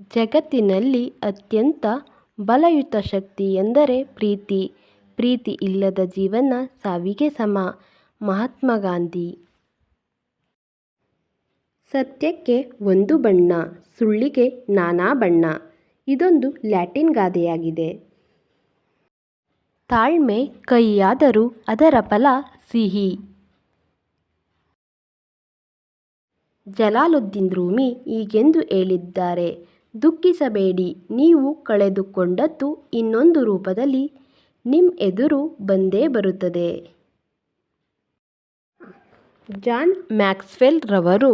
ಜಗತ್ತಿನಲ್ಲಿ ಅತ್ಯಂತ ಬಲಯುತ ಶಕ್ತಿ ಎಂದರೆ ಪ್ರೀತಿ. ಪ್ರೀತಿ ಇಲ್ಲದ ಜೀವನ ಸಾವಿಗೆ ಸಮ. ಮಹಾತ್ಮ ಗಾಂಧಿ. ಸತ್ಯಕ್ಕೆ ಒಂದು ಬಣ್ಣ, ಸುಳ್ಳಿಗೆ ನಾನಾ ಬಣ್ಣ. ಇದೊಂದು ಲ್ಯಾಟಿನ್ ಗಾದೆಯಾಗಿದೆ. ತಾಳ್ಮೆ ಕಹಿಯಾದರೂ ಅದರ ಫಲ ಸಿಹಿ. ಜಲಾಲುದ್ದೀನ್ ರೂಮಿ ಹೀಗೆಂದು ಹೇಳಿದ್ದಾರೆ. ದುಃಖಿಸಬೇಡಿ. ನೀವು ಕಳೆದುಕೊಂಡದ್ದು ಇನ್ನೊಂದು ರೂಪದಲ್ಲಿ ನಿಮ್ಮ ಎದುರು ಬಂದೇ ಬರುತ್ತದೆ. ಜಾನ್ ಮ್ಯಾಕ್ಸ್ವೆಲ್ ರವರು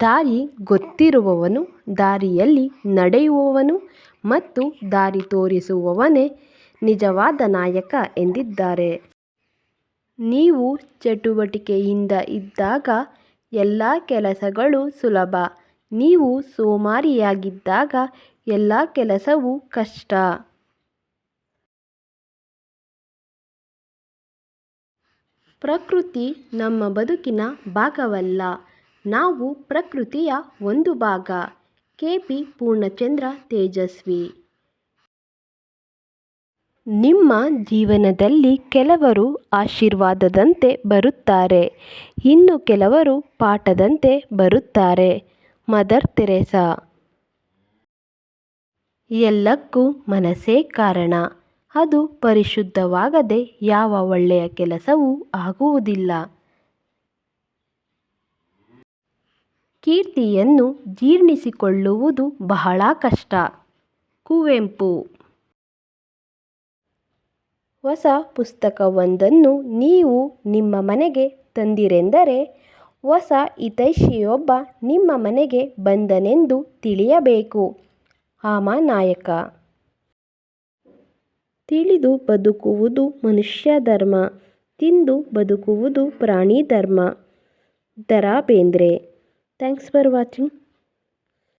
ದಾರಿ ಗೊತ್ತಿರುವವನು, ದಾರಿಯಲ್ಲಿ ನಡೆಯುವವನು ಮತ್ತು ದಾರಿ ತೋರಿಸುವವನೇ ನಿಜವಾದ ನಾಯಕ ಎಂದಿದ್ದಾರೆ. ನೀವು ಚಟುವಟಿಕೆಯಿಂದ ಇದ್ದಾಗ ಎಲ್ಲ ಕೆಲಸಗಳು ಸುಲಭ. ನೀವು ಸೋಮಾರಿಯಾಗಿದ್ದಾಗ ಎಲ್ಲ ಕೆಲಸವೂ ಕಷ್ಟ. ಪ್ರಕೃತಿ ನಮ್ಮ ಬದುಕಿನ ಭಾಗವಲ್ಲ. ನಾವು ಪ್ರಕೃತಿಯ ಒಂದು ಭಾಗ. ಕೆ. ಪಿ. ಪೂರ್ಣಚಂದ್ರ ತೇಜಸ್ವಿ. ನಿಮ್ಮ ಜೀವನದಲ್ಲಿ ಕೆಲವರು ಆಶೀರ್ವಾದದಂತೆ ಬರುತ್ತಾರೆ. ಇನ್ನು ಕೆಲವರು ಪಾಠದಂತೆ ಬರುತ್ತಾರೆ. Mother Teresa. ಎಲ್ಲಕ್ಕೂ ಮನಸ್ಸೇ ಕಾರಣ. ಅದು ಪರಿಶುದ್ಧವಾಗದೆ ಯಾವ ಒಳ್ಳೆಯ ಕೆಲಸವೂ ಆಗುವುದಿಲ್ಲ. ಕೀರ್ತಿಯನ್ನು ಜೀರ್ಣಿಸಿಕೊಳ್ಳುವುದು ಬಹಳ ಕಷ್ಟ. ಕುವೆಂಪು. ಹೊಸ ಪುಸ್ತಕವೊಂದನ್ನು ನೀವು ನಿಮ್ಮ ಮನೆಗೆ ತಂದಿರೆಂದರೆ ಹೊಸ ಹಿತೈಷಿಯೊಬ್ಬ ನಿಮ್ಮ ಮನೆಗೆ ಬಂದನೆಂದು ತಿಳಿಯಬೇಕು. ಹಾಮಾನಾಯಕ ತಿಳಿದು ಬದುಕುವುದು ಮನುಷ್ಯ ಧರ್ಮ, ತಿಂದು ಬದುಕುವುದು ಪ್ರಾಣಿ ಧರ್ಮ. ದರಾ ಬೇಂದ್ರೆ ಥ್ಯಾಂಕ್ಸ್ ಫಾರ್ ವಾಚಿಂಗ್.